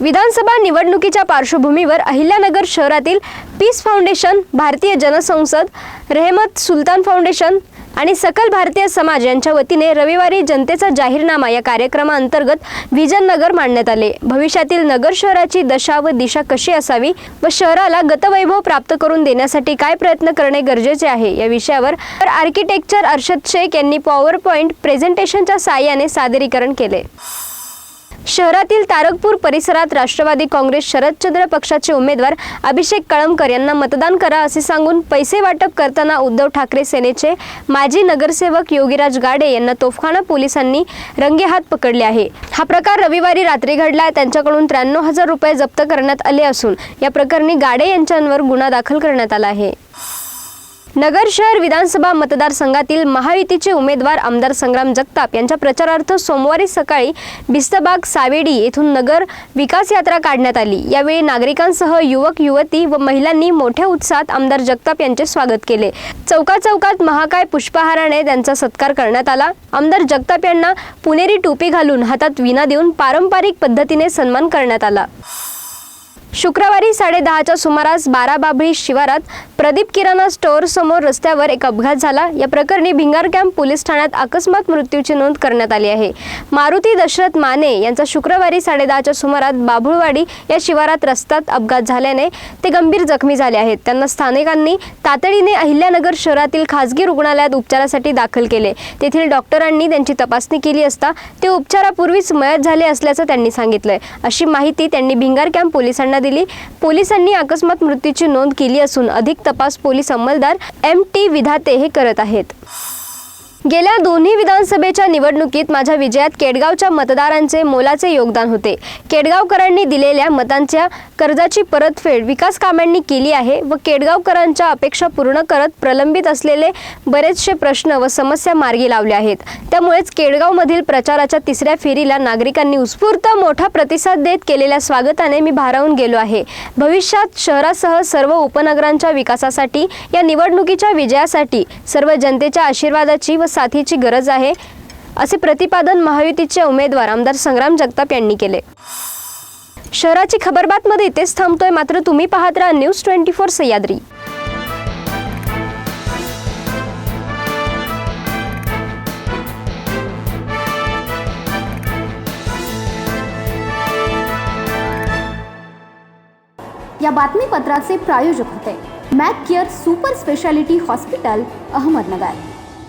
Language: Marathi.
विधानसभा निवडणुकीच्या पार्श्वभूमीवर अहिल्यानगर शहरातील पीस फाउंडेशन भारतीय जनसंसद रेहमत सुलतान फाउंडेशन आणि सकल भारतीय समाज यांच्या वतीने रविवारी जनतेचा जाहीरनामा या कार्यक्रमाअंतर्गत व्हिजन नगर मांडण्यात आले. भविष्यातील नगर शहराची दशा व दिशा कशी असावी व शहराला गतवैभव प्राप्त करून देण्यासाठी काय प्रयत्न करणे गरजेचे आहे या विषयावर आर्किटेक्चर अर्षद शेख यांनी पॉवर पॉईंट प्रेझेंटेशनच्या साहाय्याने सादरीकरण केले. शहरातील तारकपूर परिसरात राष्ट्रवादी काँग्रेस शरदचंद्र पक्षाचे उमेदवार अभिषेक कळमकर यांना मतदान करा असे सांगून पैसे वाटप करताना उद्धव ठाकरे सेनेचे माजी नगरसेवक योगीराज गाडे यांना तोफखाना पोलिसांनी रंगेहात पकडले आहे. हा प्रकार रविवारी रात्री घडला त्यांच्याकडून त्र्याण्णव हजार रुपये जप्त करण्यात आले असून या प्रकरणी गाडे यांच्यावर गुन्हा दाखल करण्यात आला आहे. नगर शहर विधानसभा मतदारसंघातील महायुतीचे उमेदवार आमदार संग्राम जगताप यांच्या प्रचारार्थ सोमवारी सकाळी बिस्तबाग सावेडी येथून नगर विकास यात्रा काढण्यात आली. यावेळी नागरिकांसह युवक युवती व महिलांनी मोठ्या उत्साहात आमदार जगताप यांचे स्वागत केले. चौका चौकात महाकाय पुष्पहाराने त्यांचा सत्कार करण्यात आला. आमदार जगताप यांना पुणेरी टोपी घालून हातात विना देऊन पारंपरिक पद्धतीने सन्मान करण्यात आला. शुक्रवारी साडेदहाच्या सुमारास बाराबाभळी शिवारात प्रदीप किराणा स्टोअर समोर रस्त्यावर एक अपघात झाला. या प्रकरणी भिंगार कॅम्प पोलीस ठाण्यात अकस्मात मृत्यूची नोंद करण्यात आली आहे. मारुती दशरथ माने यांचा शुक्रवारी साडेदहाच्या सुमारात बाभुळवाडी या शिवारात रस्त्यात अपघात झाल्याने ते गंभीर जखमी झाले आहेत. त्यांना स्थानिकांनी तातडीने अहिल्यानगर शहरातील खासगी रुग्णालयात उपचारासाठी दाखल केले. तेथील डॉक्टरांनी त्यांची तपासणी केली असता ते उपचारापूर्वीच मयत झाले असल्याचं त्यांनी सांगितलंय. अशी माहिती त्यांनी भिंगार कॅम्प पोलिसांना दिली. पोलिसांनी अकस्मात मृत्यूची नोंद केली असून अधिक तपास पोलीस अंमलदार एम टी विधाते हे करत आहेत. गेल्या दोन्ही विधानसभेच्या निवडणुकीत माझ्या विजयात केडगावच्या मतदारांचे मोलाचे योगदान होते. केडगावकरांनी दिलेल्या मतांच्या कर्जाची परतफेड विकास कामांनी केली आहे व केडगावकरांच्या अपेक्षा पूर्ण करत प्रलंबित असलेले बरेचसे प्रश्न व समस्या मार्गी लावल्या आहेत. त्यामुळेच केडगावमधील प्रचाराच्या तिसऱ्या फेरीला नागरिकांनी उत्स्फूर्त मोठा प्रतिसाद देत केलेल्या स्वागताने मी भारावून गेलो आहे. भविष्यात शहरासह सर्व उपनगरांच्या विकासासाठी या निवडणुकीच्या विजयासाठी सर्व जनतेच्या आशीर्वादाची व साथीची गरज आहे असे प्रतिपादन महायुतीचे उमेदवार आमदार संग्राम जगताप यांनी केले. शहराची खबरबातमध्ये इथेच थांबतोय मात्र तुम्ही पाहत राहा न्यूज ट्वेंटी फोर सह्याद्री. या बातमीपत्राचे प्रायोजक होते. Mac care super speciality hospital Ahmednagar.